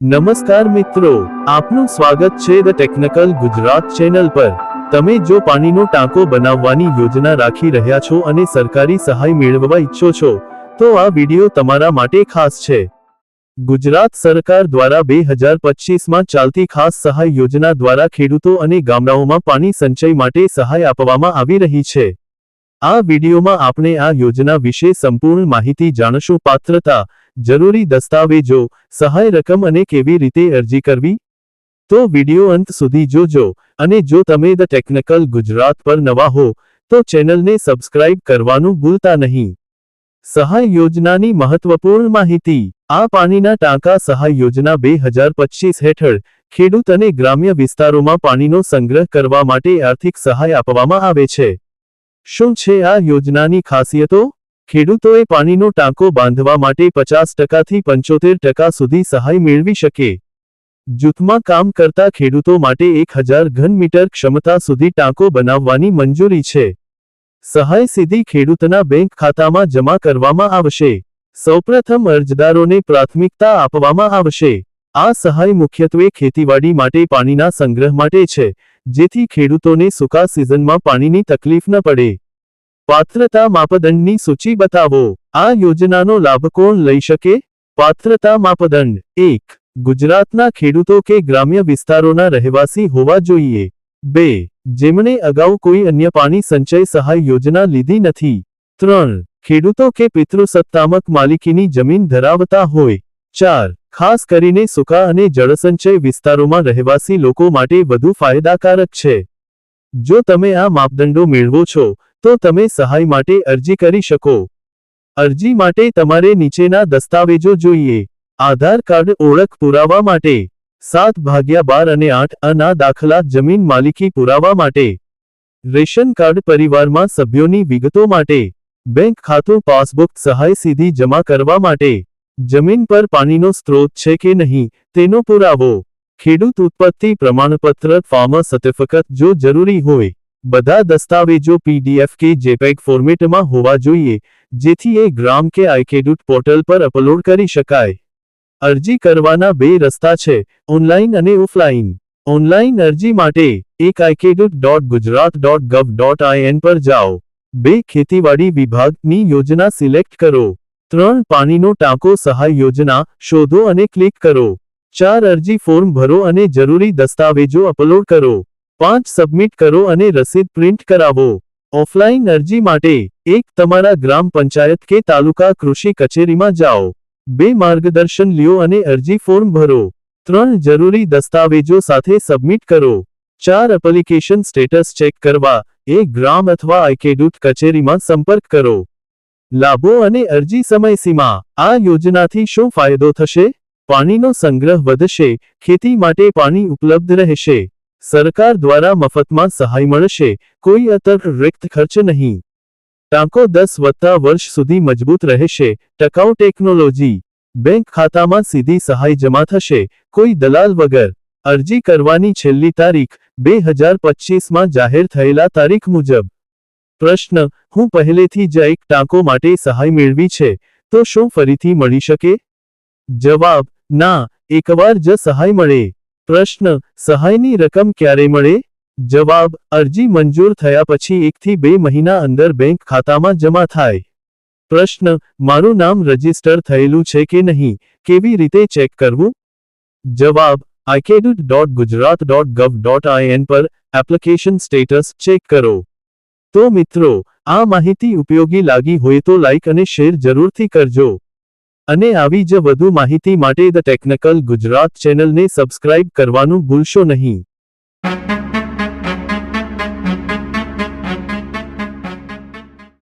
નમસ્કાર મિત્રો, આપનું સ્વાગત છે ધ ટેકનિકલ ગુજરાત ચેનલ પર. તમે જો પાણીનો ટાંકો બનાવવાની યોજના રાખી રહ્યા છો અને સરકારી સહાય મેળવવા ઈચ્છો છો, તો આ વિડિયો તમારા માટે ખાસ છે. ગુજરાત સરકાર દ્વારા બે હજાર પચીસમાં ચાલતી ખાસ સહાય યોજના દ્વારા ખેડૂતો અને ગામડાઓમાં પાણી સંચય માટે સહાય આપવામાં આવી રહી છે. આ વિડિયોમાં આપણે આ યોજના વિશે સંપૂર્ણ માહિતી જાણશું. પાત્રતા જરૂરી દસ્તાવેજો, સહાય રકમ અને કેવી રીતે અરજી કરવી? તો વિડિયો અંત સુધી જોજો અને જો તમે ધ ટેકનિકલ ગુજરાત પર નવા હો, તો ચેનલને સબસ્ક્રાઇબ કરવાનું ભૂલતા નહીં. સહાય યોજનાની મહત્વપૂર્ણ માહિતી, આ પાણીના ટાંકા સહાય યોજના બે હજાર પચીસ હેઠળ, ખેડૂત અને ગ્રામ્ય વિસ્તારોમાં પાણીનો સંગ્રહ કરવા માટે આર્થિક સહાય આપવામાં આવે છે. શું છે આ યોજનાની ખાસિયતો? ખેડૂતોએ પાણીનો ટાંકો બાંધવા માટે પચાસ ટકાથી પંચોતેર ટકા સુધી સહાય મેળવી શકે. જૂથમાં કામ કરતા ખેડૂતો માટે એક હજાર ઘન મીટર ક્ષમતા સુધી ટાંકો બનાવવાની મંજૂરી છે. સહાય સીધી ખેડૂતના બેંક ખાતામાં જમા કરવામાં આવશે. સૌપ્રથમ અરજદારોને પ્રાથમિકતા આપવામાં આવશે. આ સહાય મુખ્યત્વે ખેતીવાડી માટે પાણીના સંગ્રહ માટે છે, જેથી ખેડૂતોને સૂકા સિઝનમાં પાણીની તકલીફ ન પડે. પાત્રતા માપદંડની સૂચિ બતાવો. આ યોજનાનો લાભ કોણ લઈ શકે? પાત્રતા માપદંડ. એક, ગુજરાતના ખેડૂતો કે ગ્રામ્ય વિસ્તારોના રહેવાસી હોવા જોઈએ. બે, જેમણે અગાઉ કોઈ અન્ય પાણી સંચય સહાય યોજના લીધી નથી. ત્રણ, ખેડૂતો કે પિતૃસત્તામક માલિકીની જમીન ધરાવતા હોય. ચાર, ખાસ કરીને સૂકા અને જળસંચય વિસ્તારોમાં રહેવાસી લોકો માટે વધુ ફાયદાકારક છે. જો તમે આ માપદંડો મેળવો છો તો તમે સહાય માટે અરજી કરી શકો. અરજી માટે તમારે નીચેના દસ્તાવેજો જોઈએ. આધાર કાર્ડ ઓળખ પુરાવા માટે. સાત ભાગ્યા બાર અને આઠ અના દાખલા જમીન માલિકી પુરાવા માટે. રેશન કાર્ડ પરિવારમાં સભ્યોની વિગતો માટે. બેંક ખાતું પાસબુક સહાય સીધી જમા કરવા માટે. જમીન પર પાણીનો સ્ત્રોત છે કે નહીં, તેનો પુરાવો. ખેડૂત ઉત્પત્તિ પ્રમાણપત્ર, ફાર્મ, સર્ટિફિકેટ, જો જરૂરી હોય. બધા દસ્તાવેજો પીડીએફ કે જેપેગ ફોર્મેટમાં હોવા જોઈએ, જેથી એ ગ્રામ કે આઈકેડૂટ પોર્ટલ પર અપલોડ કરી શકાય. અરજી કરવાના બે રસ્તા છે, ઓનલાઈન અને ઓફલાઈન. ઓનલાઈન અરજી માટે એક ikhedut dot Gujarat dot gov dot IN પર જાઓ. બે ખેતીવાડી વિભાગની યોજના સિલેક્ટ કરો. ત્રણ પાણીનો ટાંકો સહાય યોજના શોધો અને ક્લિક કરો. ચાર અરજી ફોર્મ ભરો અને જરૂરી દસ્તાવેજો અપલોડ કરો. પાંચ સબમિટ કરો અને રસીદ પ્રિન્ટ કરાવો. ઓફલાઈન અરજી માટે એક તમારા ગ્રામ પંચાયત કે તાલુકા કૃષિ કચેરીમાં જાઓ. બે માર્ગદર્શન લ્યો અને અરજી ફોર્મ ભરો. ત્રણ જરૂરી દસ્તાવેજો સાથે સબમિટ કરો. ચાર એપ્લિકેશન સ્ટેટસ ચેક કરવા. એ ગ્રામ અથવા આઈકેડૂટ કચેરીમાં સંપર્ક કરો. લાભો અને અરજી સમયસીમા. આ યોજનાથી શું ફાયદો થશે? પાણીનો સંગ્રહ વધશે. ખેતી માટે પાણી ઉપલબ્ધ રહેશે. સરકાર દ્વારા મફતમાં સહાય મળશે, કોઈ અતિરિક્ત ખર્ચ નહીં. ટાંકો દસ વત્તા વર્ષ સુધી મજબૂત રહેશે, ટકાઉ ટેકનોલોજી. બેંક ખાતામાં સીધી સહાય જમા થશે, કોઈ દલાલ વગર. અરજી કરવાની છેલ્લી તારીખ, બે હજાર પચીસમાં જાહેર થયેલા તારીખ મુજબ. પ્રશ્ન, હું પહેલેથી જ એક ટાંકો માટે સહાય મેળવી છે, તો શું ફરીથી મળી શકે? જવાબ, ના, એકવાર જ સહાય મળે. પ્રશ્ન, સહાયની રકમ ક્યારે મળે? જવાબ, અરજી મંજૂર થયા પછી એકથી બે મહિના અંદર બેંક ખાતામાં જમા થાય. પ્રશ્ન, મારું નામ રજિસ્ટર થયેલું છે કે નહીં? કેવી રીતે ચેક કરવું? જવાબ iKhedut dot Gujarat dot gov dot IN પર એપ્લિકેશન સ્ટેટસ ચેક કરો. તો મિત્રો, આ માહિતી ઉપયોગી લાગી હોય તો લાઇક અને શેર જરૂરથી કરજો. અને આવી જ વધુ માહિતી માટે ધ ટેકનિકલ ગુજરાત ચેનલને સબસ્ક્રાઇબ કરવાનું ભૂલશો નહીં.